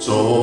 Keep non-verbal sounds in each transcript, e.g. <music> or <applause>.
쓰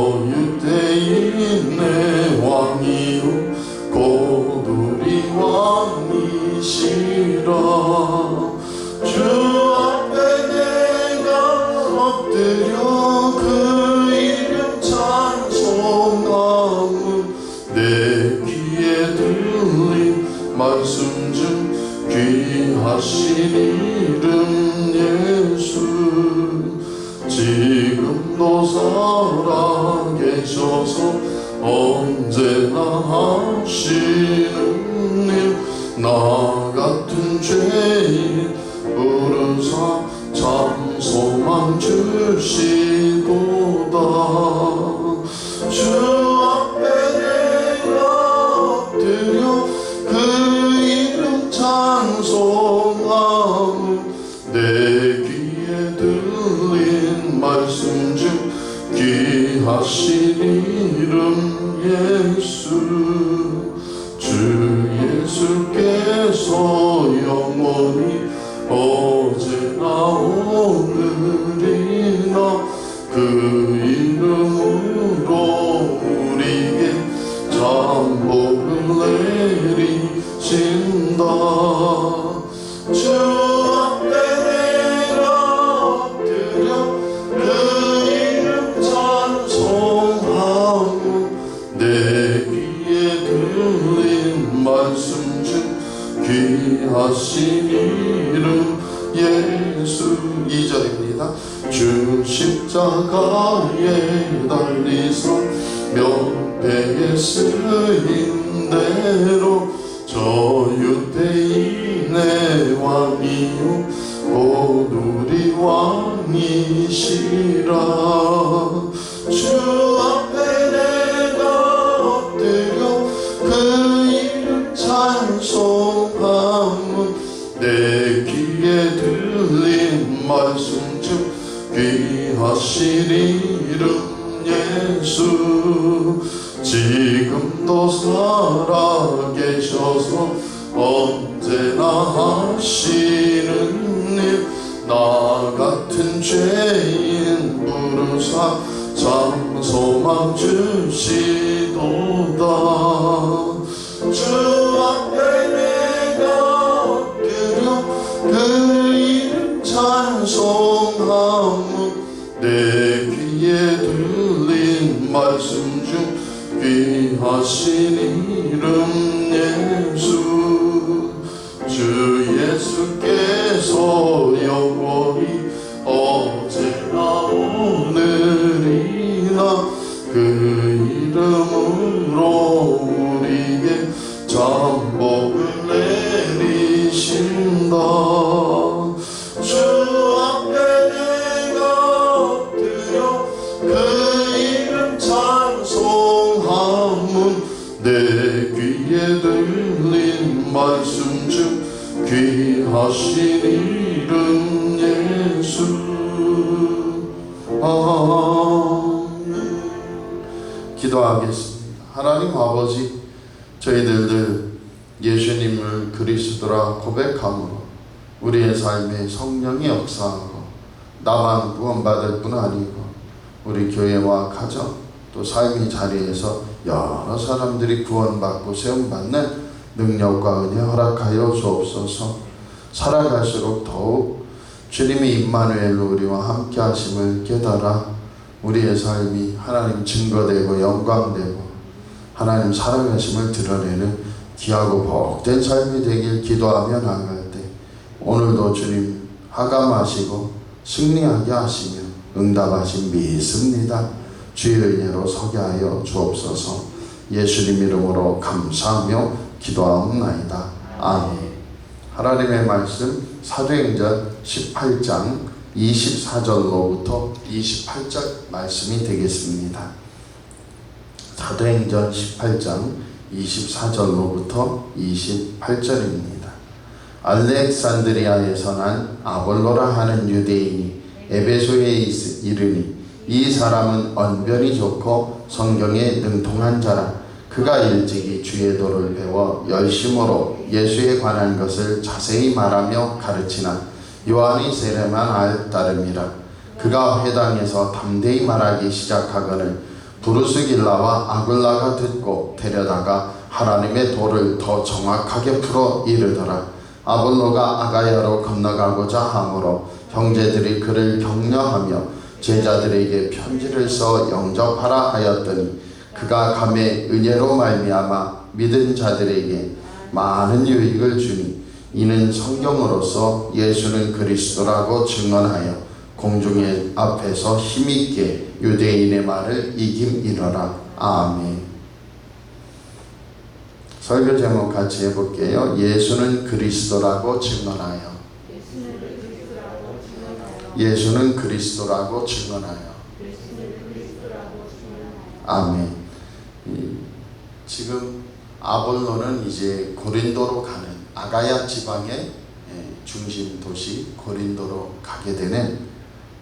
귀하 명패에 쓰인 대로 저 유대인의 왕이요. 고두리 왕이시라 찬송함은 내 귀에 들린 말씀 중 귀하신 이름 예수 주 예수께서 영원히 예수님을 그리스도라 고백함으로 우리의 삶에 성령이 역사하고 나만 구원받을 뿐 아니고 우리 교회와 가정 또 삶의 자리에서 여러 사람들이 구원받고 세움받는 능력과 은혜 허락하여 주옵소서. 살아갈수록 더욱 주님의 임마누엘로 우리와 함께 하심을 깨달아 우리의 삶이 하나님 증거되고 영광되고 하나님 살아가심을 드러내는 귀하고 복된 삶이 되길 기도하며 나아갈 때 오늘도 주님 하감하시고 승리하게 하시며 응답하신 믿습니다. 주의 은혜로 서게 하여 주옵소서 예수님 이름으로 감사하며 기도하옵나이다. 아멘 하나님의 말씀 사도행전 18장 24절로부터 28절 말씀이 되겠습니다. 사도행전 18장 24절로부터 28절입니다. 알렉산드리아에서 난 아볼로라 하는 유대인이 에베소에 있- 이르니 이 사람은 언변이 좋고 성경에 능통한 자라 그가 일찍이 주의 도를 배워 열심으로 예수에 관한 것을 자세히 말하며 가르치나 요한이 세례만 알 따름이라 그가 회당에서 담대히 말하기 시작하거늘 부르스길라와 아굴라가 듣고 데려다가 하나님의 도를 더 정확하게 풀어 이르더라. 아볼로가 아가야로 건너가고자 하므로 형제들이 그를 격려하며 제자들에게 편지를 써 영접하라 하였더니 그가 감에 은혜로 말미암아 믿은 자들에게 많은 유익을 주니 이는 성경으로서 예수는 그리스도라고 증언하여 공중의 앞에서 힘있게 유대인의 말을 이김이러라. 아멘. 설교 제목 같이 해볼게요. 예수는 그리스도라고 증언하여. 예수는 그리스도라고 증언하여. 아멘. 이, 지금 아볼로는 이제 고린도로 가는 아가야 지방의 예, 중심 도시 고린도로 가게 되는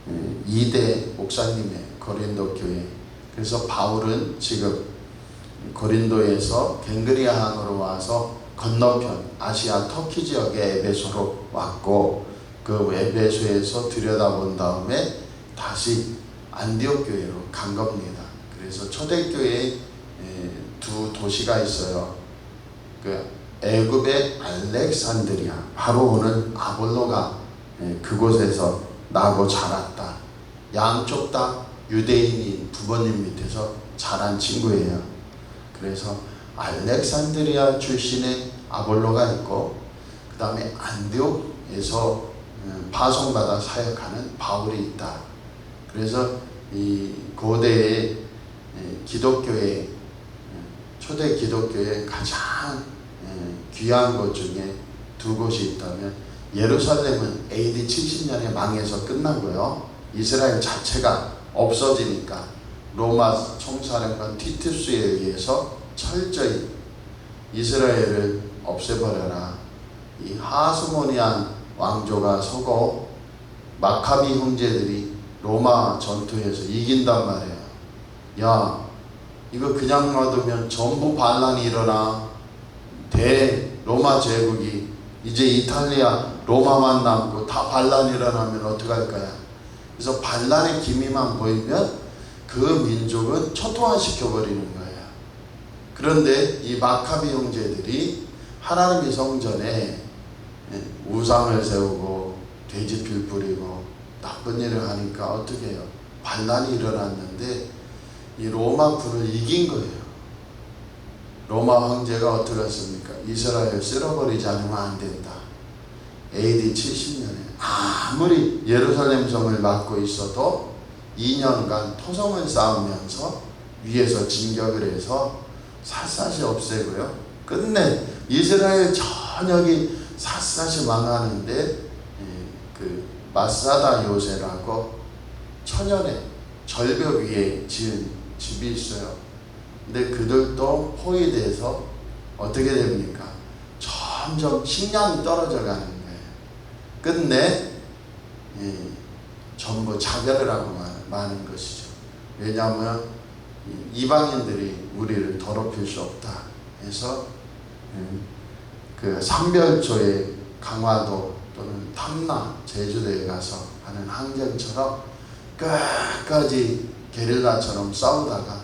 예, 2대 목사님의 고린도 교회 그래서 바울은 지금 고린도에서 갱그리아항으로 와서 건너편 아시아 터키 지역의 에베소로 왔고 그 에베소에서 들여다본 다음에 다시 안디옥 교회로 간 겁니다. 그래서 초대교회에 에, 두 도시가 있어요. 그 애굽의 알렉산드리아 바로 오늘 아볼로가 에, 그곳에서 나고 자랐다. 양쪽 다 유대인인 부모님 밑에서 자란 친구예요. 그래서 알렉산드리아 출신의 아볼로가 있고 그 다음에 안디옥에서 음, 파송받아 사역하는 바울이 있다. 그래서 이 고대의 에, 기독교의 음, 초대 기독교의 가장 에, 귀한 곳 중에 두 곳이 있다면 예루살렘은 AD 70년에 망해서 끝나고요. 이스라엘 자체가 없어지니까 로마 총사령관 티투스에 의해서 철저히 이스라엘을 없애버려라. 이 하스모니안 왕조가 서고 마카비 형제들이 로마 전투에서 이긴단 말이에요. 야, 이거 그냥 놔두면 전부 반란이 일어나. 대 로마 제국이 이제 이탈리아 로마만 남고 다 반란 일어나면 어떡할 거야? 그래서 반란의 기미만 보이면 그 민족은 초토화시켜 버리는 거예요. 그런데 이 마카비 형제들이 하나님의 성전에 예, 우상을 세우고 돼지필 뿌리고 나쁜 일을 하니까 어떻게 해요? 반란이 일어났는데 이 로마 군을 이긴 거예요. 로마 황제가 어떻게 했습니까? 이스라엘 쓸어버리지 않으면 안 된다. AD 70년에 아무리 예루살렘 성을 맡고 있어도 2년간 토성을 쌓으면서 위에서 진격을 해서 샅샅이 없애고요. 끝내 이스라엘 전역이 샅샅이 망하는데 예, 그 마사다 요새라고 천연의 절벽 위에 지은 집이 있어요. 근데 그들도 포위돼서 어떻게 됩니까? 점점 식량이 떨어져 가는 예, 전부 자결을 하고 마- 마는 것이죠. 왜냐하면 이 이방인들이 우리를 더럽힐 수 없다 해서 예, 그 삼별초의 강화도 또는 탐나 제주도에 가서 하는 항쟁처럼 끝까지 게릴라처럼 싸우다가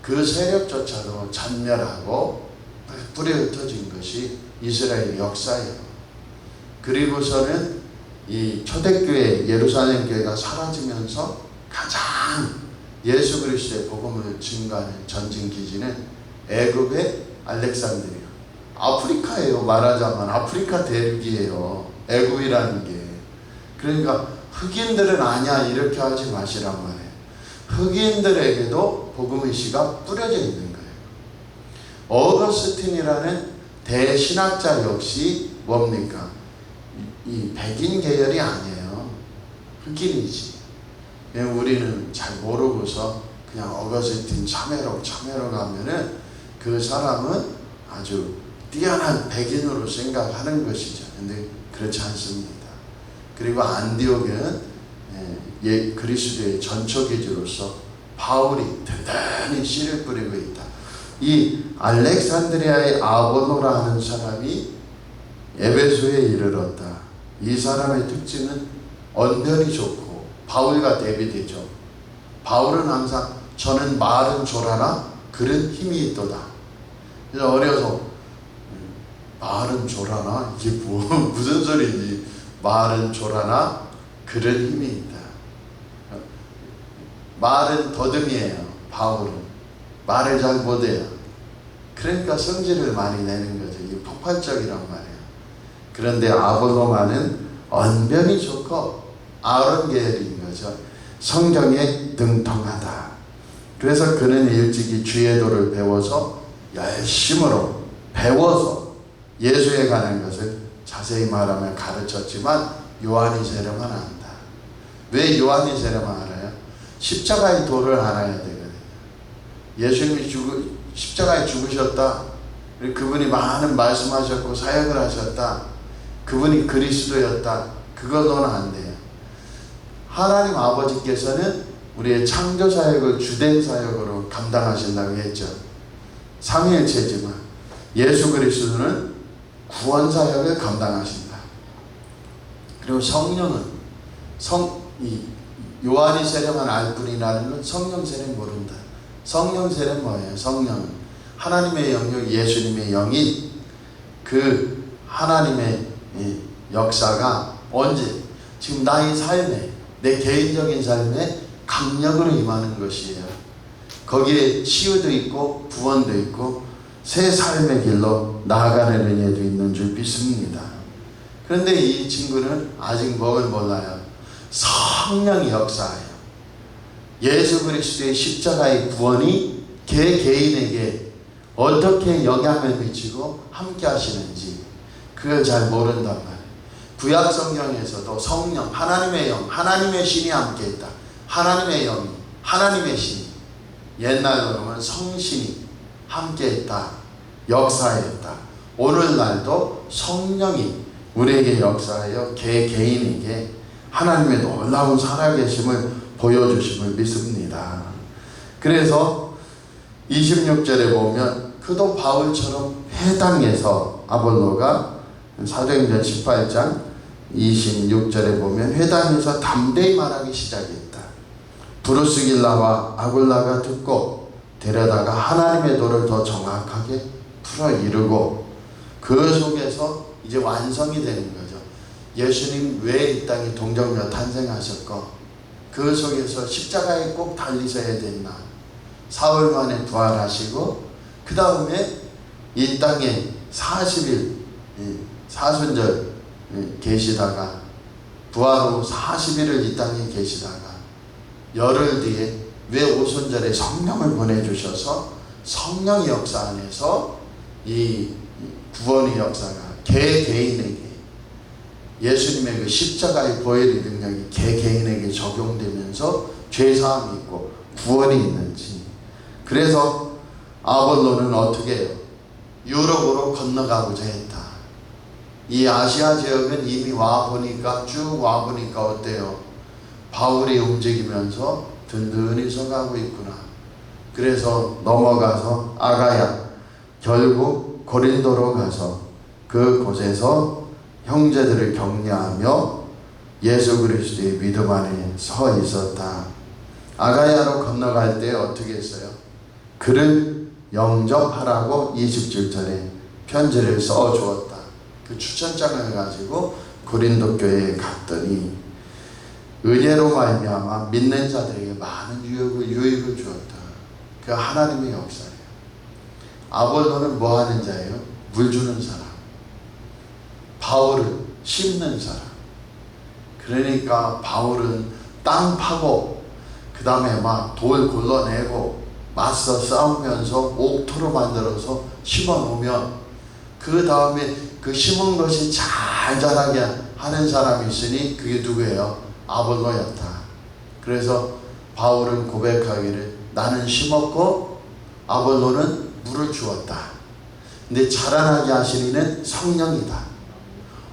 그 세력조차도 잔멸하고 뿌리 흩어진 것이 이스라엘 역사예요. 그리고서는 이 초대교회 예루살렘 교회가 사라지면서 가장 예수 그리스도의 복음을 증거하는 전진 기지는 애굽의 알렉산드리아. 아프리카예요. 말하자면 아프리카 대륙이에요. 애굽이라는 게. 그러니까 흑인들은 아니야 이렇게 하지 마시란 말이에요. 흑인들에게도 복음의 씨가 뿌려져 있는 거예요. 어거스틴이라는 대신학자 역시 뭡니까? 이, 이 백인 계열이 아니에요. 흑인이지. 우리는 잘 모르고서 그냥 어거스틴 참회로 참회로 가면은 그 사람은 아주 뛰어난 백인으로 생각하는 것이죠. 근데 그렇지 않습니다. 그리고 안디옥에는 예, 예, 그리스도의 전초기지로서 바울이 든든히 씨를 뿌리고 있다. 이 알렉산드리아의 아보노라 하는 사람이 에베소에 이르렀다. 이 사람의 특징은 언변이 좋고 바울과 대비되죠. 바울은 항상 저는 말은 조라나 글은 힘이 있도다. 그래서 어려서 음, 말은 조라나 이게 뭐, <laughs> 무슨 소리인지 말은 조라나 글은 힘이 있다. 말은 더듬이에요. 바울은 말을 잘 못해요. 그러니까 성질을 많이 내는 거죠. 이 폭발적이란 말이에요. 그런데 아볼로만은 언변이 좋고 계열인 거죠. 성경에 등통하다. 그래서 그는 일찍이 주의 도를 배워서 열심으로 배워서 예수에 관한 것을 자세히 말하면 가르쳤지만 요한이 세례만 안다. 왜 요한이 세례만 알아요? 십자가의 도를 알아야 되거든요. 예수님이 죽 십자가에 죽으셨다. 그분이 많은 말씀하셨고 사역을 하셨다. 그분이 그리스도였다. 그거는 안 돼요. 하나님 아버지께서는 우리의 창조 사역을 주된 사역으로 감당하신다고 했죠. 삼위일체지만 예수 그리스도는 구원 사역을 감당하신다. 그리고 성령은 성 이 요한이 세례만 알 뿐이라는 건 성령 세례 모른다. 성령 세례 뭐예요? 성령은 하나님의 영역 예수님의 영이 그 하나님의 이 역사가 언제 지금 나의 삶에 내 개인적인 삶에 강력으로 임하는 것이에요. 거기에 치유도 있고 구원도 있고 새 삶의 길로 나아가는 은혜도 있는 줄 믿습니다. 그런데 이 친구는 아직 뭘 몰라요. 성령의 역사예요. 예수 그리스도의 십자가의 구원이 개 개인에게 어떻게 영향을 미치고 함께 하시는지 그걸 잘 모른단 말이에요. 구약 성경에서도 성령, 하나님의 영, 하나님의 신이 함께 있다. 하나님의 영이, 하나님의 신이 옛날로 보면 성신이 함께 있다. 역사했다. 오늘날도 성령이 우리에게 역사하여 개 개인에게 하나님의 놀라운 살아계심을 보여주심을 믿습니다. 그래서 26절에 보면 그도 바울처럼 회당에서 아볼로가 사도행전 18장 26절에 보면 회당에서 담대히 말하기 시작했다. 브루스길라와 아굴라가 듣고 데려다가 하나님의 도를 더 정확하게 풀어 이루고 그 속에서 이제 완성이 되는 거죠. 예수님 왜 이 땅에 동정녀 탄생하셨고 그 속에서 십자가에 꼭 달리셔야 됐나 사흘 만에 부활하시고 그 다음에 이 땅에 40일 사순절 계시다가 부활 후 40일을 이 땅에 계시다가 열흘 뒤에 왜 오순절에 성령을 보내주셔서 성령의 역사 안에서 이 구원의 역사가 개 개인에게 예수님의 그 십자가의 보혈의 능력이 개 개인에게 적용되면서 죄사함이 있고 구원이 있는지 그래서 아볼로는 어떻게 해요? 유럽으로 건너가고자 했다. 이 아시아 지역은 이미 와 보니까 쭉 와 보니까 어때요? 바울이 움직이면서 든든히 서가고 있구나. 그래서 넘어가서 아가야 결국 고린도로 가서 그 곳에서 형제들을 격려하며 예수 그리스도의 믿음 안에 서 있었다. 아가야로 건너갈 때 어떻게 했어요? 그를 영접하라고 27절에 편지를 써 주었다. 그 추천장을 가지고 고린도 교회에 갔더니 은혜로 말미암아 믿는 자들에게 많은 유익을, 유익을 주었다. 그 하나님의 역사예요. 아볼로는 뭐 하는 자예요? 물 주는 사람. 바울은 심는 사람. 그러니까 바울은 땅 파고 그 다음에 막 돌 골라내고 맞서 싸우면서 옥토로 만들어서 심어 놓으면 그 다음에 그 심은 것이 잘 자라게 하는 사람이 있으니 그게 누구예요? 아볼로였다. 그래서 바울은 고백하기를 나는 심었고 아볼로는 물을 주었다. 근데 자라나게 하시는 성령이다.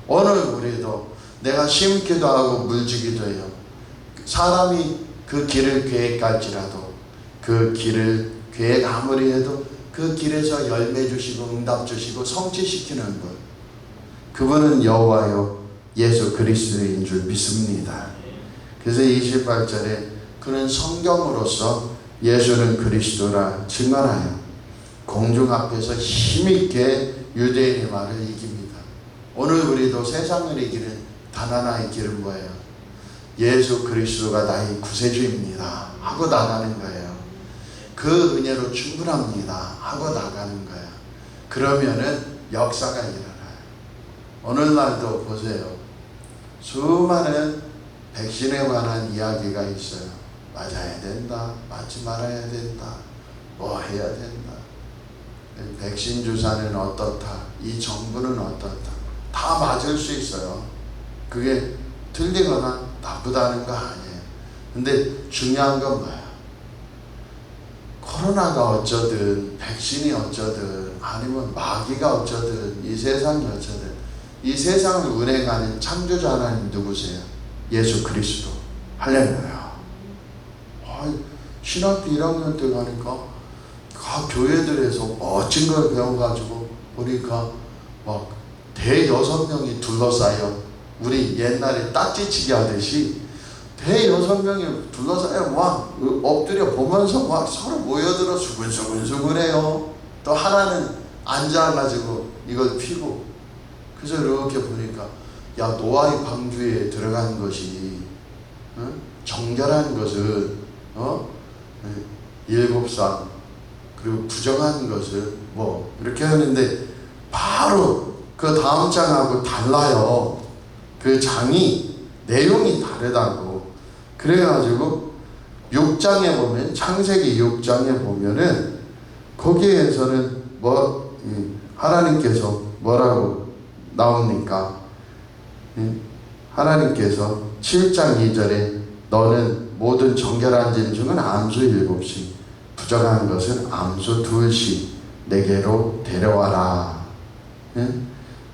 오늘 우리도 내가 심기도 하고 물 주기도 해요. 사람이 그 길을 계획할지라도 그 길을 계획 아무리 해도 그 길에서 열매 주시고 응답 주시고 성취시키는 분 그분은 여호와요 예수 그리스도인 줄 믿습니다. 그래서 28절에 그는 성경으로서 예수는 그리스도라 증언하여 공중 앞에서 힘있게 유대인의 말을 이깁니다. 오늘 우리도 세상을 이기는 단 하나의 길은 뭐예요? 예수 그리스도가 나의 구세주입니다. 하고 나가는 거예요. 그 은혜로 충분합니다. 하고 나가는 거예요. 그러면은 역사가 일어나요. 오늘날도 보세요. 수많은 백신에 관한 이야기가 있어요. 맞아야 된다. 맞지 말아야 된다. 뭐 해야 된다. 백신 주사는 어떻다. 이 정부는 어떻다. 다 맞을 수 있어요. 그게 틀리거나 나쁘다는 거 아니에요. 근데 중요한 건 뭐야? 코로나가 어쩌든, 백신이 어쩌든, 아니면 마귀가 어쩌든, 이 세상이 어쩌든, 이 세상을 운행하는 창조자 하나님 누구세요? 예수 그리스도. 할렐루야. 아, 신학교 1학년 때 가니까 각 교회들에서 멋진 걸 배워가지고 보니까 막 대여섯 명이 둘러싸여 우리 옛날에 딱지치기 하듯이 대여섯 명이 둘러싸여 막 엎드려 보면서 막 서로 모여들어 수근수근수근해요. 또 하나는 앉아가지고 이걸 피고 그래서 이렇게 보니까 야 노아의 방주에 들어간 것이 어? 정결한 것은 어? 일곱 상 그리고 부정한 것은 뭐 이렇게 하는데 바로 그 다음 장하고 달라요. 그 장이 내용이 다르다고. 그래가지고 6장에 보면 창세기 6장에 보면은 거기에서는 뭐 이, 하나님께서 뭐라고 나옵니까? 예? 하나님께서 7장 2절에 너는 모든 정결한 짐 중은 암수 일곱씩 부정한 것은 암수 둘씩 내게로 데려와라. 예?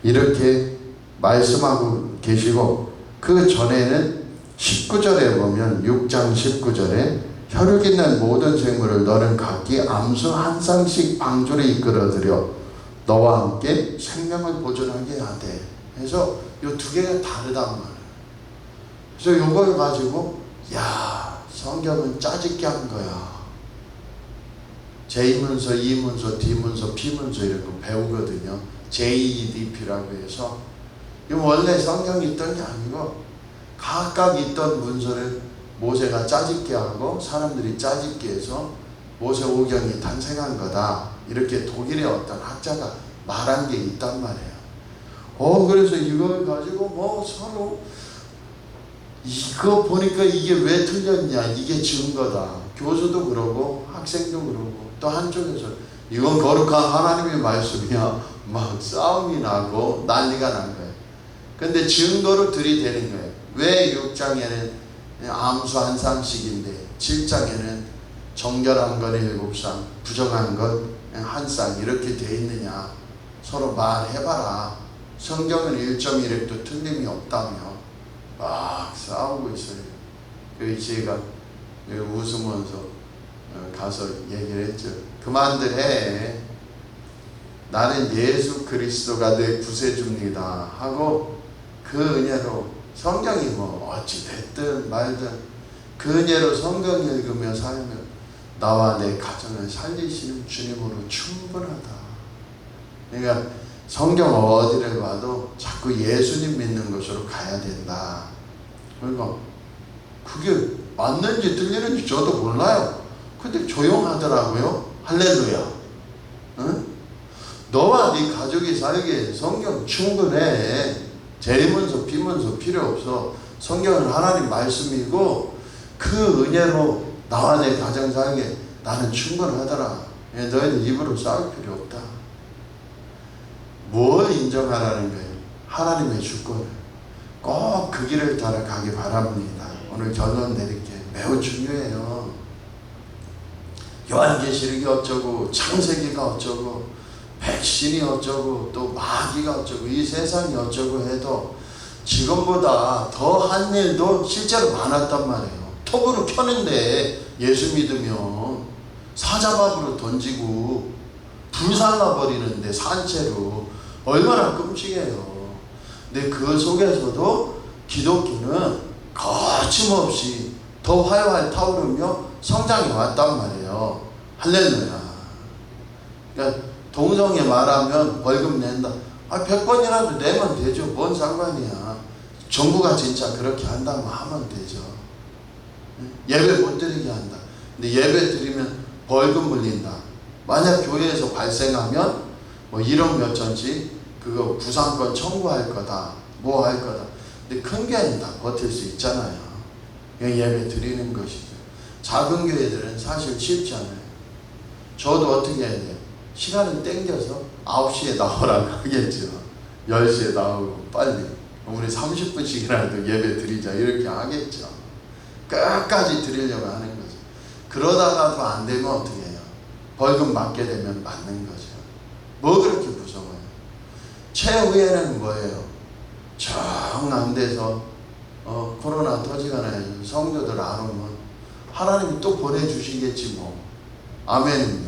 이렇게 말씀하고 계시고 그 전에는 19절에 보면 6장 19절에 혈육 있는 모든 생물을 너는 각기 암수 한 쌍씩 방주로 이끌어들여 너와 함께 생명을 보존하게 돼. 그래서 이 두 개가 다르단 말이에요. 그래서 이걸 가지고 야 성경은 짜집게 한 거야. J문서, E문서, D문서, P문서 이런 거 배우거든요. JEDP라고 해서 이거 원래 성경이 있던 게 아니고 각각 있던 문서를 모세가 짜집게 하고 사람들이 짜집게 해서 모세 오경이 탄생한 거다. 이렇게 독일의 어떤 학자가 말한 게 있단 말이에요. 어, 그래서 이걸 가지고 뭐 서로 이거 보니까 이게 왜 틀렸냐. 이게 증거다. 교수도 그러고 학생도 그러고 또 한쪽에서 이건 거룩한 하나님의 말씀이야. 막 싸움이 나고 난리가 난 거예요. 근데 증거로 들이대는 거예요. 왜 6장에는 암수 한 쌍씩인데 7장에는 정결한 건 일곱 쌍, 부정한 건 한 쌍 이렇게 돼 있느냐 서로 말해봐라. 성경은 1.1획도 틀림이 없다며 막 싸우고 있어요. 그 제가 웃으면서 어, 가서 얘기를 했죠. 그만들 해. 나는 예수 그리스도가 내 구세주입니다. 하고 그 은혜로 성경이 뭐 어찌 됐든 말든 그 은혜로 성경 읽으며 살면 나와 내 가정을 살리시는 주님으로 충분하다. 그러니까 성경 어디를 봐도 자꾸 예수님 믿는 것으로 가야 된다. 그러니까 그게 맞는지 틀리는지 저도 몰라요. 근데 조용하더라고요. 할렐루야. 응? 너와 네 가족이 살기에 성경 충분해. 재리문서 비문서 필요 없어. 성경은 하나님 말씀이고 그 은혜로 나와 내 가정 살기에 나는 충분하더라. 예, 너희들 입으로 싸울 필요 없다. 뭘 인정하라는 거예요? 하나님의 주권을. 꼭그 길을 따라 가기 바랍니다. 오늘 결론 내릴게 매우 중요해요. 요한계시록이 어쩌고 창세기가 어쩌고 백신이 어쩌고 또 마귀가 어쩌고 이 세상이 어쩌고 해도 지금보다 더 한 일도 실제로 많았단 말이에요. 톱으로 켜는데 예수 믿으면 사자밥으로 던지고 불살라 버리는데 산채로 얼마나 끔찍해요. 근데 그 속에서도 기독교는 거침없이 더 활활 타오르며 성장해 왔단 말이에요. 할렐루야. 그러니까 동성애 말하면 벌금 낸다. 아, 100번이라도 내면 되죠. 뭔 상관이야. 정부가 진짜 그렇게 한다면 하면 되죠. 예배 못 드리게 한다. 근데 예배 드리면 벌금 물린다. 만약 교회에서 발생하면 뭐 1억 몇 천씩 그거 부상권 청구할 거다. 뭐 할 거다. 근데 큰 교회는 다 버틸 수 있잖아요. 그냥 예배 드리는 것이죠. 작은 교회들은 사실 쉽지 않아요. 저도 어떻게 해야 돼요? 시간을 땡겨서 9시에 나오라고 <laughs> 하겠죠. 10시에 나오고 빨리. 우리 30분씩이라도 예배 드리자 이렇게 하겠죠. 끝까지 드리려고 하는 거죠. 그러다가도 안 되면 어떻게 해요? 벌금 맞게 되면 맞는 거죠. 뭐 그렇게 무서워요? 최후에는 뭐예요? 정안 돼서 어, 코로나 터지거나 성도들 안 오면 하나님이 또 보내주시겠지 뭐. 아멘입니까?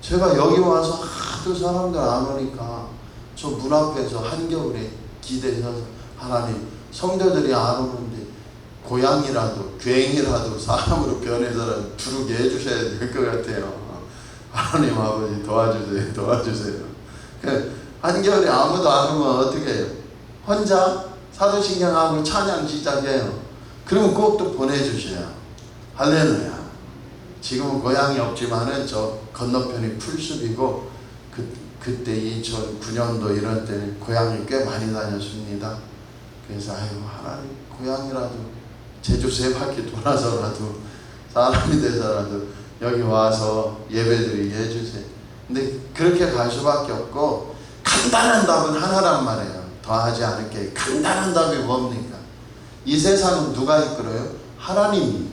제가 여기 와서 하도 사람들 안 오니까 저 문 앞에서 한겨울에 기대서 하나님 성도들이 안 오는데 고양이라도 괭이라도 사람으로 변해서라도 부르게 해주셔야 될 것 같아요. 하나님 아버지 도와주세요 도와주세요. 그 한겨울에 아무도 안 오면 어떻게 해요? 혼자 사도신경하고 찬양 시작해요. 그러면 꼭 또 보내주셔요. 할렐루야. 지금은 고향이 없지만은 저 건너편이 풀숲이고 그, 그때 2009년도 이런 때는 고향이 꽤 많이 다녔습니다. 그래서 아유 하나님 고향이라도 제주 세 바퀴 돌아서라도 사람이 돼서라도 여기 와서 예배드리게 해주세요. 근데 그렇게 갈 수밖에 없고 간단한 답은 하나란 말이에요. 더 하지 않을게 간단한 답이 뭡니까? 이 세상은 누가 이끌어요? 하나님이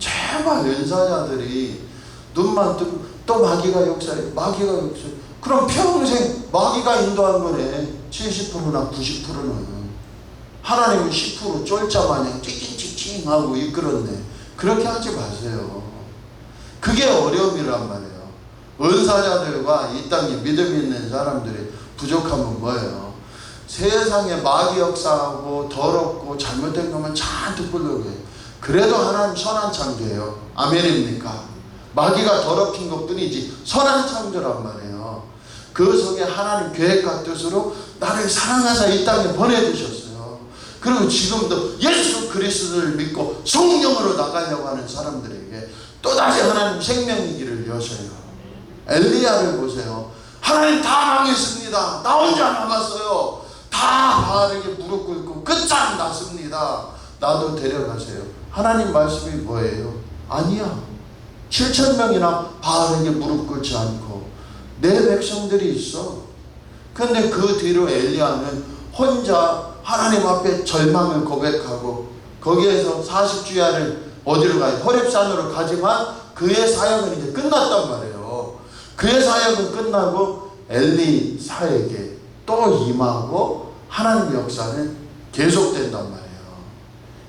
제발 은사자들이 눈만 뜨고 또 마귀가 역사해. 마귀가 역사해 그럼 평생 마귀가 인도한 거네. 70%나 90%는. 하나님은 10% 쫄자마냥 찌칭찌칭하고 이끌었네. 그렇게 하지 마세요. 그게 어려움이란 말이에요. 은사자들과 이 땅에 믿음 있는 사람들이 부족함은 뭐예요? 세상에 마귀 역사하고 더럽고 잘못된 것만 잔뜩 불러요 그래도 하나님 선한 창조예요. 아멘입니까? 마귀가 더럽힌 것 뿐이지 선한 창조란 말이에요. 그 속에 하나님 계획과 뜻으로 나를 사랑하사 이 땅에 보내주셨어요. 그리고 지금도 예수 그리스도를 믿고 성령으로 나가려고 하는 사람들에게 또다시 하나님 생명의 길을 여셔요. 엘리야를 보세요. 하나님 다 망했습니다. 나 혼자 남았어요. 다 바알에게 무릎 꿇고 끝장 났습니다. 나도 데려가세요. 하나님 말씀이 뭐예요? 아니야. 7천 명이나 바알에게 무릎 꿇지 않고 내 백성들이 있어. 근데 그 뒤로 엘리야는 혼자 하나님 앞에 절망을 고백하고 거기에서 40주야를 어디로 가요? 호렙산으로 가지만 그의 사역은 이제 끝났단 말이에요. 그의 사역은 끝나고 엘리사에게 또 임하고 하나님의 역사는 계속된단 말이에요.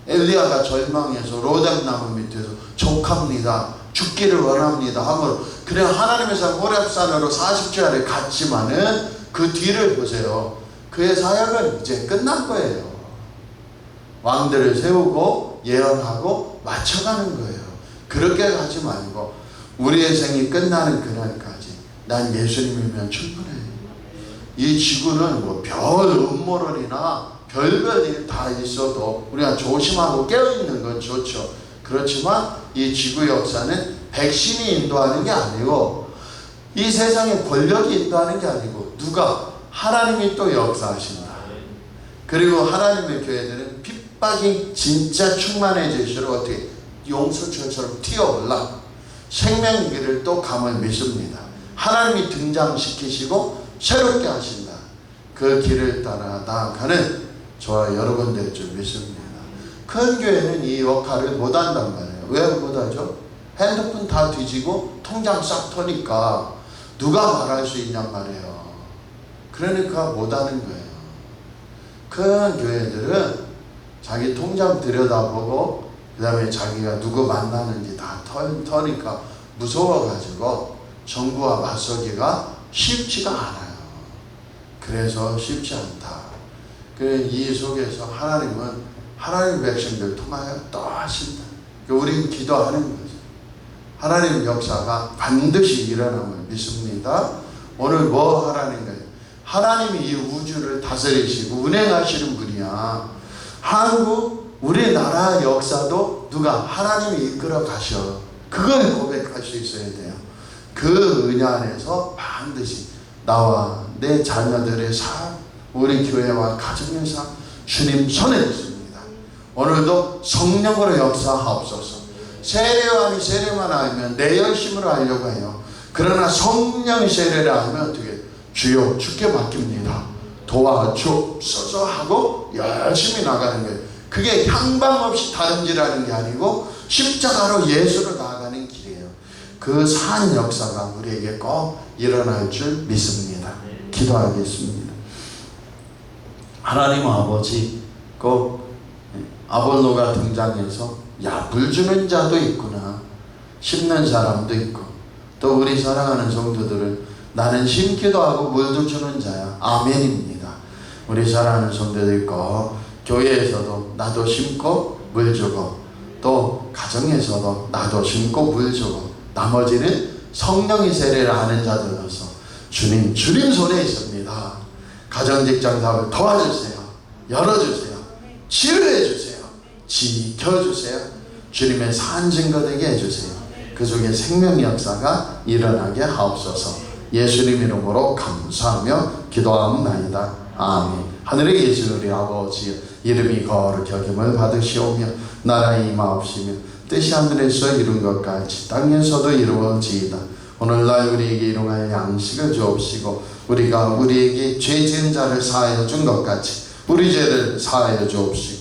엘리야가 절망해서 로뎀나무 밑에서 족합니다. 죽기를 원합니다. 하므로 그래 하나님의 산 호렙산으로 40주야를 갔지만은 그 뒤를 보세요. 그의 사역은 이제 끝난 거예요. 왕들을 세우고 예언하고 맞춰가는 거예요. 그렇게 가지 말고 우리의 생이 끝나는 그날까지 난 예수님이면 충분해요. 이 지구는 뭐 별 음모론이나 별별 일 다 있어도 우리가 조심하고 깨어있는 건 좋죠. 그렇지만 이 지구 역사는 백신이 인도하는 게 아니고 이 세상의 권력이 인도하는 게 아니고 누가 하나님이 또 역사하신다. 그리고 하나님의 교회들은 핍박이 진짜 충만해질수록 어떻게 용수철처럼 튀어올라 생명기를 또 감을 믿습니다. 하나님이 등장시키시고 새롭게 하신다. 그 길을 따라 나아가는 저와 여러분들 줄 믿습니다. 큰 교회는 이 역할을 못한단 말이에요. 왜 못하죠? 핸드폰 다 뒤지고 통장 싹 터니까 누가 말할 수 있냔 말이에요. 그러니까 못하는 거예요. 큰 교회들은 자기 통장 들여다보고 그 다음에 자기가 누구 만나는지 다 터, 터니까 무서워가지고 정부와 맞서기가 쉽지가 않아요. 그래서 쉽지 않다. 그 이 속에서 하나님은 하나님 백성들 통하여 또 하신다. 우리는 기도하는 거죠. 하나님 역사가 반드시 일어남을 믿습니다. 오늘 뭐 하라는 거예요? 하나님이 이 우주를 다스리시고 운행하시는 분이야. 한국 우리나라 역사도 누가 하나님이 이끌어 가셔. 그걸 고백할 수 있어야 돼요. 그 은혜 안에서 반드시 나와 내 자녀들의 삶, 우리 교회와 가정의 삶, 주님 손에. 오늘도 성령으로 역사하옵소서. 세례와니 세례만 알면 내 열심으로 하려고 해요. 그러나 성령이 세례를 하면 어떻게 주여 주께 맡깁니다. 도와주옵소서 하고 열심히 나가는 거예요. 그게 향방 없이 다름질하는 게 아니고 십자가로 예수로 나아가는 길이에요. 그 산 역사가 우리에게 꼭 일어날 줄 믿습니다. 기도하겠습니다. 하나님 아버지 꼭 아볼로가 등장해서 야물 주는 자도 있구나. 심는 사람도 있고. 또 우리 사랑하는 성도들은 나는 심기도 하고 물도 주는 자야. 아멘입니다. 우리 사랑하는 성도들 있고 교회에서도 나도 심고 물 주고 또 가정에서도 나도 심고 물 주고 나머지는 성령이 세례를 하는 자들로서 주님 주님 손에 있습니다. 가정 직장 사업을 도와주세요. 열어주세요. 치유해 주세요 지켜주세요. 주님의 산 증거 되게 해주세요. 그 속에 생명 역사가 일어나게 하옵소서. 예수님 이름으로 감사하며 기도하옵나이다. 아멘. 하늘에 계신 우리 아버지 이름이 거룩히 여김을 받으시오며 나라의 임하옵시며 뜻이 하늘에서 이룬 것 같이 땅에서도 이루어지이다. 오늘날 우리에게 일용할 양식을 주옵시고 우리가 우리에게 죄 지은 자를 사하여 준 것 같이 우리 죄를 사하여 주옵시고